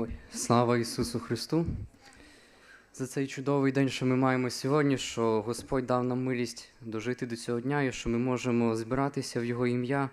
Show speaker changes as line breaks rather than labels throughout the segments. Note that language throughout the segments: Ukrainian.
Ой, слава Ісусу Христу! За цей чудовий день, що ми маємо сьогодні, що Господь дав нам милість дожити до цього дня і що ми можемо збиратися в Його ім'я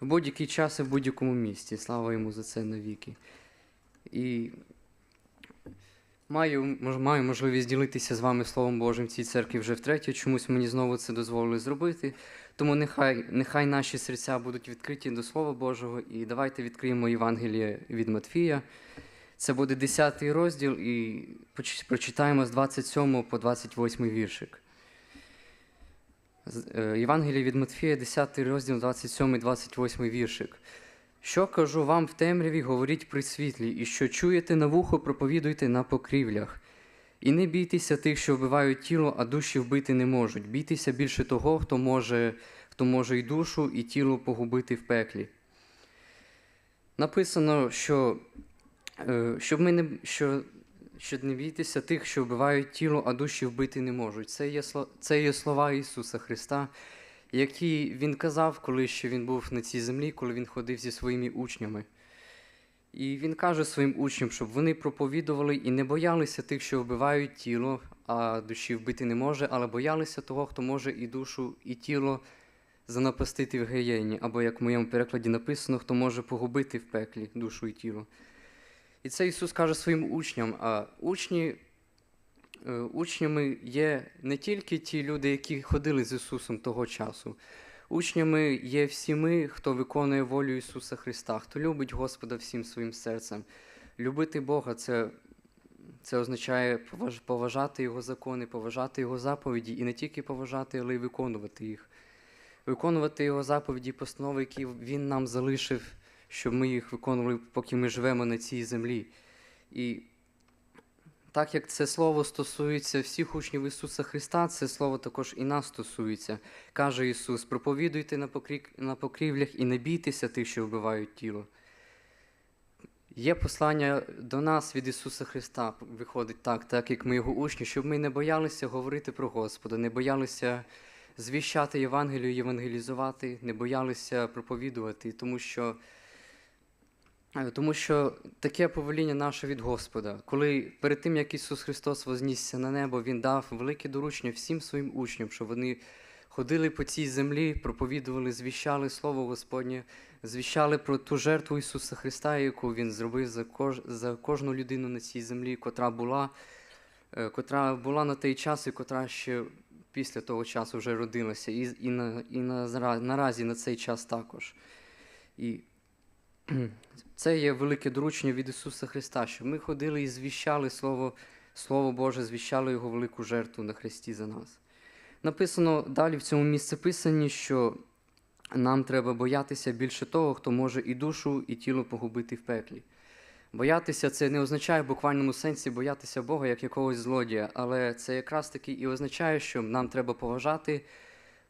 в будь-який час і в будь-якому місці. Слава йому за це навіки. І маю, маю можливість ділитися з вами Словом Божим в цій церкві вже втретє. Чомусь мені знову це дозволили зробити. Тому нехай, нехай наші серця будуть відкриті до Слова Божого. І давайте відкриємо Євангеліє від Матфія. Це буде 10 розділ, і прочитаємо з 27 по 28 віршик. Е, Євангеліє від Матфія, 10 розділ, 27 28 віршик. Що кажу вам в темряві, говоріть при світлі, і що чуєте на вухо, проповідуйте на покрівлях. І не бійтеся тих, що вбивають тіло, а душі вбити не можуть. Бійтеся більше того, хто може, хто може і душу, і тіло погубити в пеклі. Написано, що, е, щоб ми не, що, що не бійтеся тих, що вбивають тіло, а душі вбити не можуть. Це є, це є слова Ісуса Христа, які Він казав, коли ще Він був на цій землі, коли Він ходив зі своїми учнями. І він каже своїм учням, щоб вони проповідували і не боялися тих, що вбивають тіло, а душі вбити не може, але боялися того, хто може і душу, і тіло занапастити в геєні, або, як в моєму перекладі написано, хто може погубити в пеклі душу і тіло. І це Ісус каже своїм учням, а учні, е, учнями є не тільки ті люди, які ходили з Ісусом того часу. Учнями є всі ми, хто виконує волю Ісуса Христа, хто любить Господа всім своїм серцем. Любити Бога це, це означає поважати Його закони, поважати Його заповіді і не тільки поважати, але й виконувати їх. Виконувати Його заповіді, і постанови, які Він нам залишив, щоб ми їх виконували, поки ми живемо на цій землі. І так як це слово стосується всіх учнів Ісуса Христа, це слово також і нас стосується. Каже Ісус: проповідуйте на, на покрівлях і не бійтеся тих, що вбивають тіло. Є послання до нас від Ісуса Христа, виходить так, так як ми Його учні, щоб ми не боялися говорити про Господа, не боялися звіщати Євангелію, євангелізувати, не боялися проповідувати, тому що Тому що таке повеління наше від Господа. Коли перед тим, як Ісус Христос вознісся на небо, Він дав велике доручення всім своїм учням, щоб вони ходили по цій землі, проповідували, звіщали Слово Господнє, звіщали про ту жертву Ісуса Христа, яку Він зробив за, кож... за кожну людину на цій землі, котра була, е, котра була на той час і котра ще після того часу вже родилася, і, і, на, і на, наразі на цей час також. І це є велике доручення від Ісуса Христа, щоб ми ходили і звіщали Слово, Слово Боже, звіщали Його велику жертву на Христі за нас. Написано далі в цьому місцеписанні, що нам треба боятися більше того, хто може і душу, і тіло погубити в пеклі. Боятися це не означає в буквальному сенсі боятися Бога як якогось злодія, але це якраз таки і означає, що нам треба поважати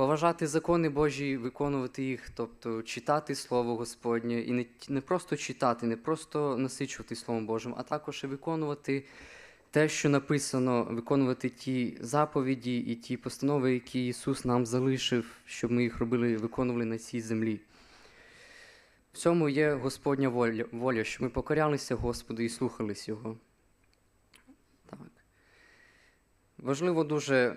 поважати закони Божі, виконувати їх, тобто читати Слово Господнє, і не, не просто читати, не просто насичувати Словом Божим, а також і виконувати те, що написано, виконувати ті заповіді і ті постанови, які Ісус нам залишив, щоб ми їх робили, виконували на цій землі. В цьому є Господня воля, воля, щоб ми покорялися Господу і слухались Його. Так. Важливо дуже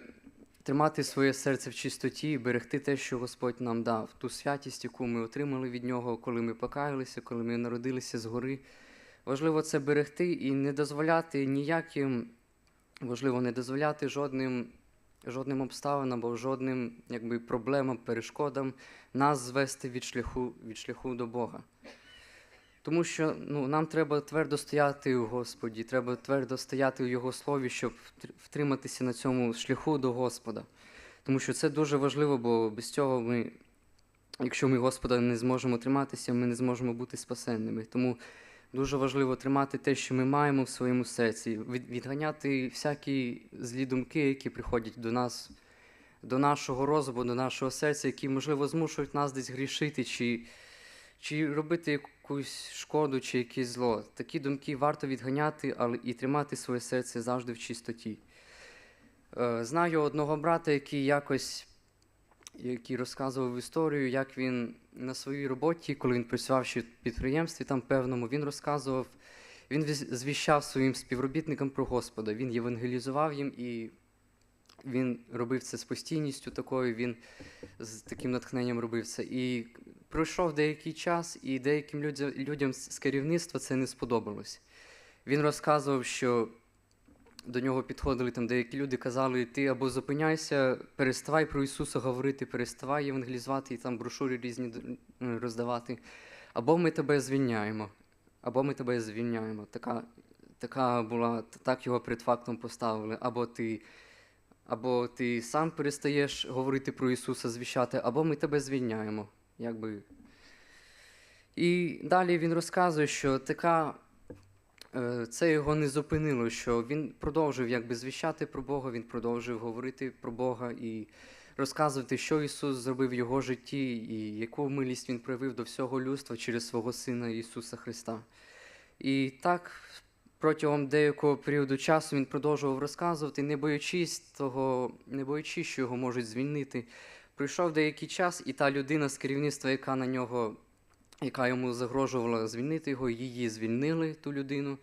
тримати своє серце в чистоті і берегти те, що Господь нам дав, ту святість, яку ми отримали від Нього, коли ми покаялися, коли ми народилися згори. Важливо це берегти і не дозволяти ніяким, важливо не дозволяти жодним, жодним обставинам або жодним якби, проблемам, перешкодам нас звести від шляху, від шляху до Бога. Тому що ну, нам треба твердо стояти у Господі, треба твердо стояти у Його слові, щоб втриматися на цьому шляху до Господа. Тому що це дуже важливо, бо без цього ми, якщо ми Господа не зможемо триматися, ми не зможемо бути спасенними. Тому дуже важливо тримати те, що ми маємо в своєму серці, відганяти всякі злі думки, які приходять до нас, до нашого розуму, до нашого серця, які, можливо, змушують нас десь грішити. чи чи робити якусь шкоду чи якесь зло. Такі думки варто відганяти, але і тримати своє серце завжди в чистоті. Е, Знаю одного брата, який якось який розказував історію, як він на своїй роботі, коли він працював ще в підприємстві там певному, він розказував він звіщав своїм співробітникам про Господа, він євангелізував їм і він робив це з постійністю такою, він з таким натхненням робив це. І пройшов деякий час, і деяким людям, з керівництва це не сподобалось. Він розказував, що до нього підходили там деякі люди, казали: ти або зупиняйся, переставай про Ісуса говорити, переставай євангелізувати і там брошури різні роздавати, або ми тебе звільняємо, або ми тебе звільняємо. Така, така була, так його перед фактом поставили. Або ти, або ти сам перестаєш говорити про Ісуса, звіщати, або ми тебе звільняємо. Якби. І далі він розказує, що така Е, це його не зупинило, що він продовжив якби звіщати про Бога, він продовжив говорити про Бога і розказувати, що Ісус зробив в його житті, і яку милість він проявив до всього людства через свого Сина Ісуса Христа. І так протягом деякого періоду часу він продовжував розказувати, не боячись того, не боячись, що його можуть звільнити. Пройшов деякий час, і та людина з керівництва, яка на нього яка йому загрожувала звільнити його, її звільнили, ту людину.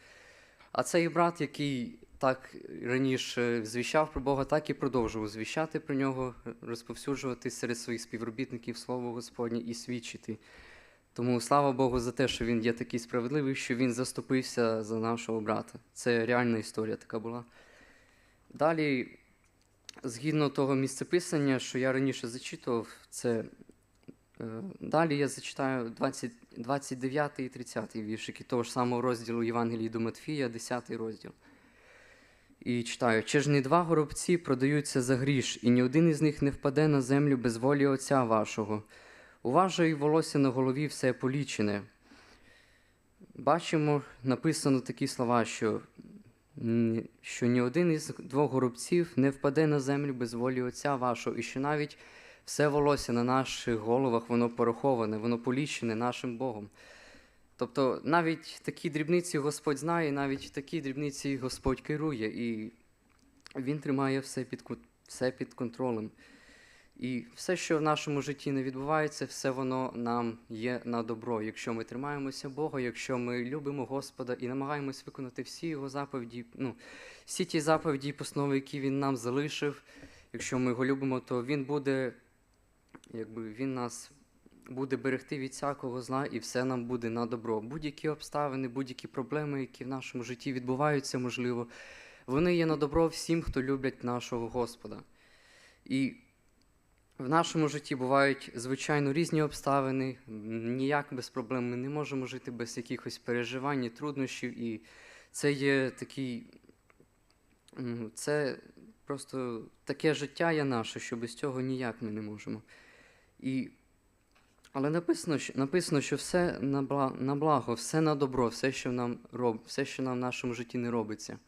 А цей брат, який так раніше звіщав про Бога, так і продовжував звіщати про нього, розповсюджувати серед своїх співробітників Слово Господнє і свідчити. Тому слава Богу за те, що він є такий справедливий, що він заступився за нашого брата. Це реальна історія така була. Далі, згідно того місцеписання, що я раніше зачитував, це Е, Далі я зачитаю 20, 29 і 30 віршики того ж самого розділу Євангелії до Матфія, 10 розділ. І читаю: Чи ж не два горобці продаються за гріш, і ні один із них не впаде на землю без волі Отця вашого. У волосся на голові все полічене. Бачимо, написано такі слова, що, що ні один із двох горобців не впаде на землю без волі Отця вашого, і що навіть все волосся на наших головах, воно пораховане, воно полічене нашим Богом. Тобто навіть такі дрібниці Господь знає, навіть такі дрібниці Господь керує, і Він тримає все під, все під контролем. І все, що в нашому житті не відбувається, все воно нам є на добро. Якщо ми тримаємося Бога, якщо ми любимо Господа і намагаємось виконати всі його заповіді, ну, всі ті заповіді і постанови, які він нам залишив, якщо ми його любимо, то він буде якби він нас буде берегти від всякого зла, і все нам буде на добро. Будь-які обставини, будь-які проблеми, які в нашому житті відбуваються, можливо, вони є на добро всім, хто люблять нашого Господа. І в нашому житті бувають, звичайно, різні обставини. Ніяк без проблем ми не можемо жити без якихось переживань, труднощів. І це є такий. Це просто таке життя є наше, що без цього ніяк ми не можемо. І, але написано, що, написано, що все на благо, все на добро, все, що нам роб, все, що нам в нашому житті не робиться.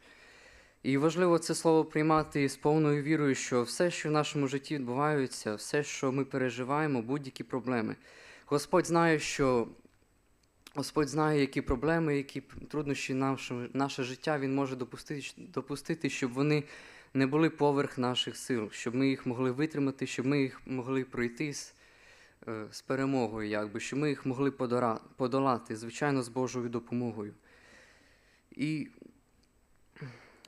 І важливо це слово приймати з повною вірою, що все, що в нашому житті відбувається, все, що ми переживаємо, будь-які проблеми. Господь знає, що Господь знає, які проблеми, які труднощі наше, наше життя Він може допустити, допустити, щоб вони не були поверх наших сил, щоб ми їх могли витримати, щоб ми їх могли пройти з, е, з перемогою, якби, щоб ми їх могли подолати, звичайно, з Божою допомогою. І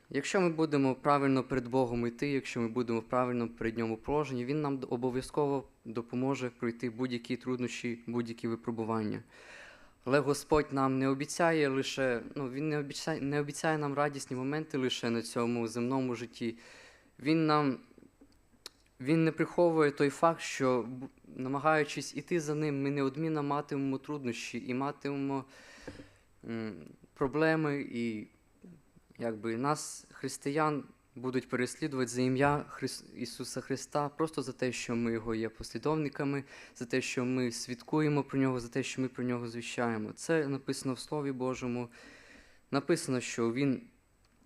якщо ми будемо правильно перед Богом йти, якщо ми будемо правильно перед ньому положені, Він нам обов'язково допоможе пройти будь-які труднощі, будь-які випробування. Але Господь нам не обіцяє лише, ну, Він не обіцяє, не обіцяє нам радісні моменти лише на цьому земному житті. Він нам він не приховує той факт, що намагаючись іти за ним, ми неодмінно матимемо труднощі і матимемо проблеми, і якби нас, християн, будуть переслідувати за ім'я Ісуса Христа, просто за те, що ми Його є послідовниками, за те, що ми свідкуємо про нього, за те, що ми про нього звіщаємо. Це написано в Слові Божому. Написано, що Він,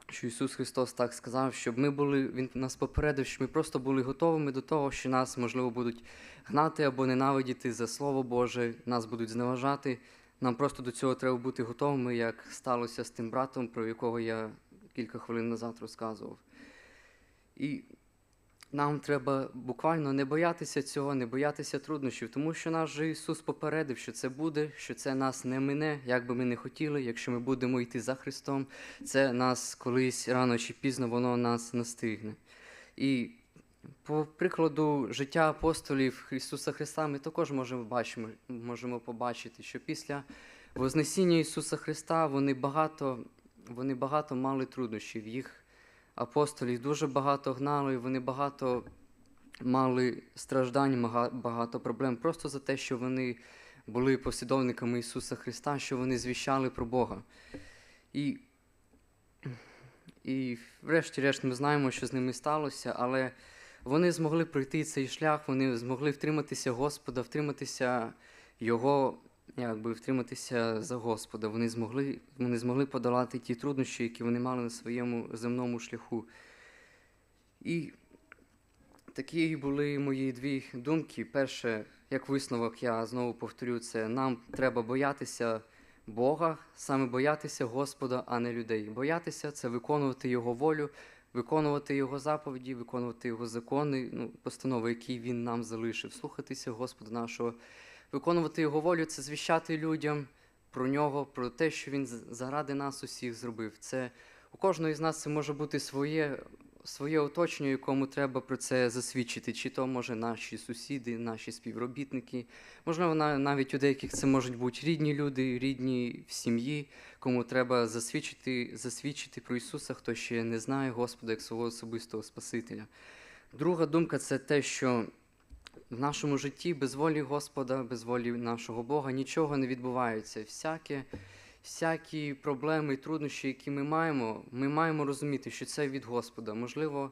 що Ісус Христос так сказав, щоб ми були, Він нас попередив, що ми просто були готовими до того, що нас, можливо, будуть гнати або ненавидіти за Слово Боже, нас будуть зневажати. Нам просто до цього треба бути готовими, як сталося з тим братом, про якого я кілька хвилин назад розказував. І нам треба буквально не боятися цього, не боятися труднощів, тому що наш же Ісус попередив, що це буде, що це нас не мине, як би ми не хотіли, якщо ми будемо йти за Христом, це нас колись рано чи пізно воно нас настигне. І по прикладу життя апостолів Ісуса Христа ми також можемо бачимо, можемо побачити, що після Вознесіння Ісуса Христа вони багато, вони багато мали труднощів. Їх апостолів дуже багато гнали, вони багато мали страждань, багато проблем просто за те, що вони були послідовниками Ісуса Христа, що вони звіщали про Бога. І, і врешті-решт ми знаємо, що з ними сталося, але вони змогли пройти цей шлях, вони змогли втриматися Господа, втриматися Його, якби втриматися за Господа. Вони змогли, вони змогли подолати ті труднощі, які вони мали на своєму земному шляху. І такі були мої дві думки. Перше, як висновок, я знову повторю це: нам треба боятися Бога, саме боятися Господа, а не людей. Боятися це виконувати Його волю, виконувати Його заповіді, виконувати Його закони, ну, постанови, які Він нам залишив, слухатися Господа нашого, виконувати Його волю це звіщати людям про нього, про те, що Він заради нас усіх зробив. Це у кожного із нас це може бути своє, своє оточення, якому треба про це засвідчити. Чи то може наші сусіди, наші співробітники. Можливо, на- навіть у деяких це можуть бути рідні люди, рідні в сім'ї, кому треба засвідчити, засвідчити про Ісуса, хто ще не знає Господа як свого особистого Спасителя. Друга думка це те, що в нашому житті без волі Господа, без волі нашого Бога нічого не відбувається. Всяке, всякі проблеми і труднощі, які ми маємо, ми маємо розуміти, що це від Господа. Можливо,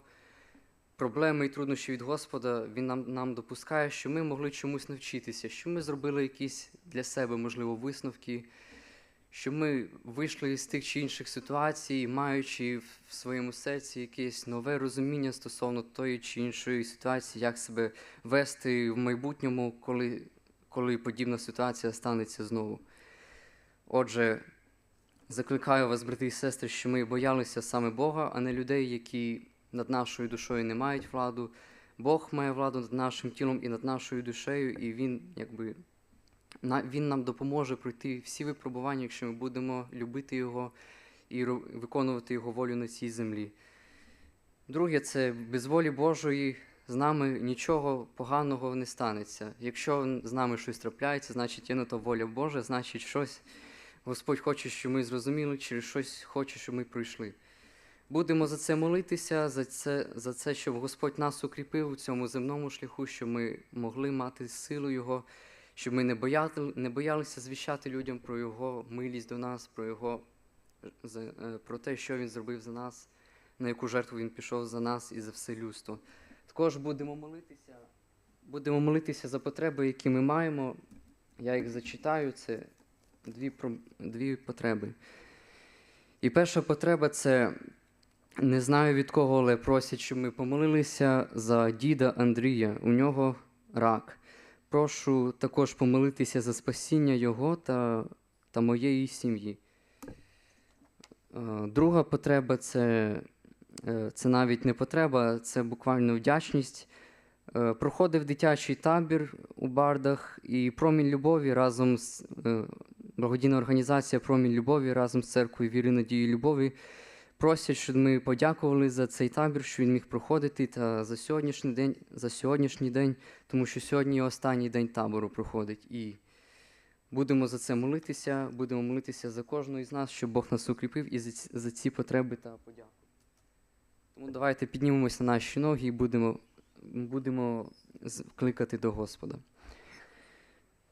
проблеми і труднощі від Господа Він нам, нам допускає, що ми могли чомусь навчитися, що ми зробили якісь для себе, можливо, висновки, що ми вийшли з тих чи інших ситуацій, маючи в своєму серці якесь нове розуміння стосовно тої чи іншої ситуації, як себе вести в майбутньому, коли, коли подібна ситуація станеться знову. Отже, закликаю вас, брати і сестри, що ми боялися саме Бога, а не людей, які над нашою душою не мають владу. Бог має владу над нашим тілом і над нашою душею, і Він, якби, він нам допоможе пройти всі випробування, якщо ми будемо любити Його і виконувати Його волю на цій землі. Друге, це без волі Божої з нами нічого поганого не станеться. Якщо з нами щось трапляється, значить є на то воля Божа, значить щось Господь хоче, щоб ми зрозуміли, через щось хоче, щоб ми пройшли. Будемо за це молитися, за це, за це, щоб Господь нас укріпив у цьому земному шляху, щоб ми могли мати силу Його, щоб ми не, бояли, не боялися звіщати людям про Його милість до нас, про Його е, про те, що Він зробив за нас, на яку жертву Він пішов за нас і за все людство. Також будемо молитися, будемо молитися за потреби, які ми маємо. Я їх зачитаю. Це дві, дві потреби. І перша потреба це не знаю від кого, але просять, щоб ми помолилися за діда Андрія. У нього рак. Прошу також помолитися за спасіння його та, та моєї сім'ї. Е, Друга потреба це, е, це навіть не потреба, це буквально вдячність. Е, Проходив дитячий табір у Бардах і промінь любові разом з благодійна організація Промінь любові разом з церквою віри, надії, любові просять, щоб ми подякували за цей табір, що він міг проходити та за сьогоднішній день, за сьогоднішній день, тому що сьогодні останній день табору проходить. І будемо за це молитися, будемо молитися за кожного із нас, щоб Бог нас укріпив і за ці, потреби та подяку. Тому давайте піднімемося на наші ноги і будемо, будемо кликати до Господа.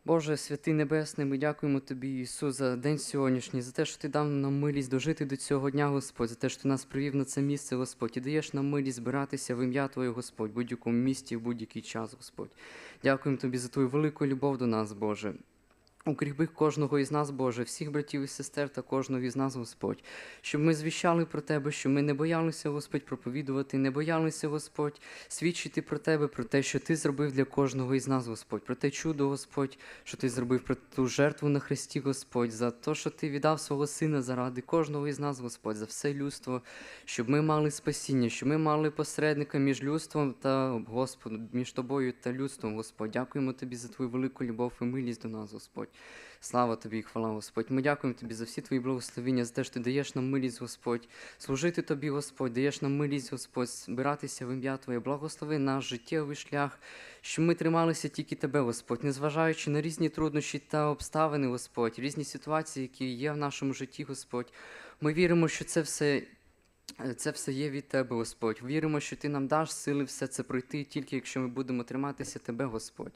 Боже, святий Небесний, ми дякуємо Тобі, Ісус, за день сьогоднішній, за те, що Ти дав нам милість дожити до цього дня, Господь, за те, що Ти нас привів на це місце, Господь, і даєш нам милість збиратися в ім'я Твоє, Господь, в будь-якому місті, в будь-який час, Господь. Дякуємо Тобі за Твою велику любов до нас, Боже. Укріпи кожного із нас, Боже, всіх братів і сестер та кожного із нас, Господь, щоб ми звіщали про Тебе, щоб ми не боялися, Господь, проповідувати, не боялися, Господь, свідчити про Тебе, про те, що Ти зробив для кожного із нас, Господь, про те чудо, Господь, що Ти зробив про ту жертву на Христі, Господь, за те, що Ти віддав свого Сина заради кожного із нас, Господь, за все людство, щоб ми мали спасіння, щоб ми мали посередника між людством та Господом, між тобою та людством, Господь. Дякуємо Тобі за Твою велику любов і милість до нас, Господь. Слава тобі хвала, Господь. Ми дякуємо тобі за всі твої благословіння, за те, що ти даєш нам милість, Господь. Служити тобі, Господь, даєш нам милість, Господь, збиратися в ім'я Твоє. Благослови наш життєвий шлях, щоб ми трималися тільки тебе, Господь, незважаючи на різні труднощі та обставини, Господь, різні ситуації, які є в нашому житті, Господь. Ми віримо, що це все. Це все є від Тебе, Господь. Віримо, що Ти нам даш сили все це пройти, тільки якщо ми будемо триматися Тебе, Господь.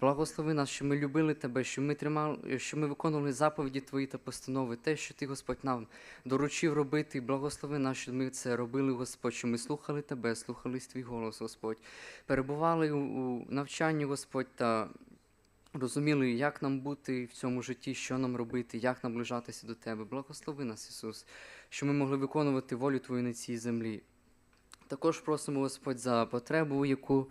Благослови нас, що ми любили Тебе, що ми тримали, що ми виконували заповіді Твої та постанови, те, що Ти, Господь, нам доручив робити. Благослови нас, що ми це робили, Господь, що ми слухали Тебе, слухали Твій голос, Господь. Перебували у навчанні, Господь, та розуміли, як нам бути в цьому житті, що нам робити, як наближатися до Тебе. Благослови нас, Ісус, що ми могли виконувати волю Твою на цій землі. Також просимо, Господь, за потребу, яку,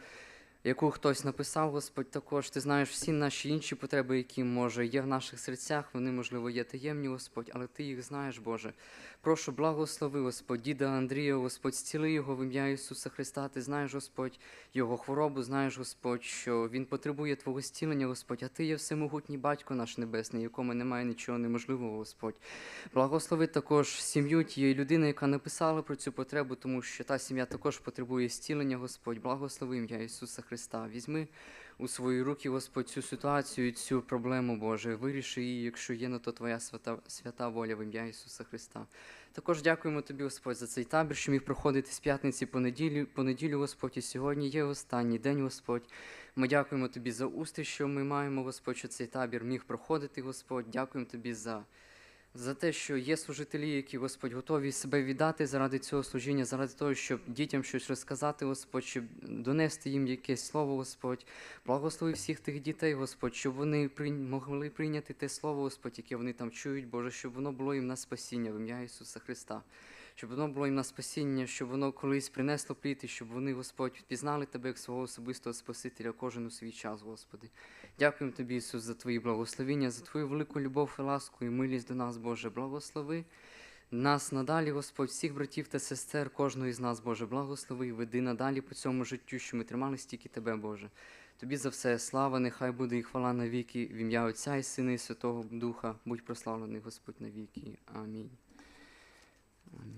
яку хтось написав, Господь, також ти знаєш всі наші інші потреби, які може є в наших серцях, вони, можливо, є таємні, Господь, але Ти їх знаєш, Боже. Прошу, благослови, Господь, діда Андрія, Господь, зціли його в ім'я Ісуса Христа. Ти знаєш, Господь, його хворобу, знаєш, Господь, що він потребує Твого зцілення, Господь, а Ти є всемогутній Батько наш Небесний, якому немає нічого неможливого, Господь. Благослови також сім'ю тієї людини, яка написала про цю потребу, тому що та сім'я також потребує зцілення, Господь. Благослови ім'я Ісуса Христа. Візьми у свої руки, Господь, цю ситуацію, цю проблему, Боже. Виріши її, якщо є на то Твоя свята, свята воля в ім'я Ісуса Христа. Також дякуємо Тобі, Господь, за цей табір, що міг проходити з п'ятниці по неділю, по неділю, Господь, і сьогодні є останній день, Господь. Ми дякуємо Тобі за усти, що ми маємо, Господь, що цей табір міг проходити, Господь. Дякуємо Тобі за, за те, що є служителі, які, Господь, готові себе віддати заради цього служіння, заради того, щоб дітям щось розказати, Господь, щоб донести їм якесь слово, Господь. Благослови всіх тих дітей, Господь, щоб вони могли прийняти те слово, Господь, яке вони там чують, Боже, щоб воно було їм на спасіння в ім'я Ісуса Христа. Щоб воно було їм на спасіння, щоб воно колись принесло плід, і щоб вони, Господь, впізнали Тебе як свого особистого Спасителя кожен у свій час, Господи. Дякуємо Тобі, Ісус, за Твої благословіння, за Твою велику любов і ласку і милість до нас, Боже. Благослови нас надалі, Господь, всіх братів та сестер, кожного із нас, Боже, благослови і веди надалі по цьому життю, що ми тримали стільки Тебе, Боже. Тобі за все слава, нехай буде і хвала навіки, в ім'я Отця і Сина і Святого Духа. Будь прославлений, Господь, навіки. Амінь. Амінь.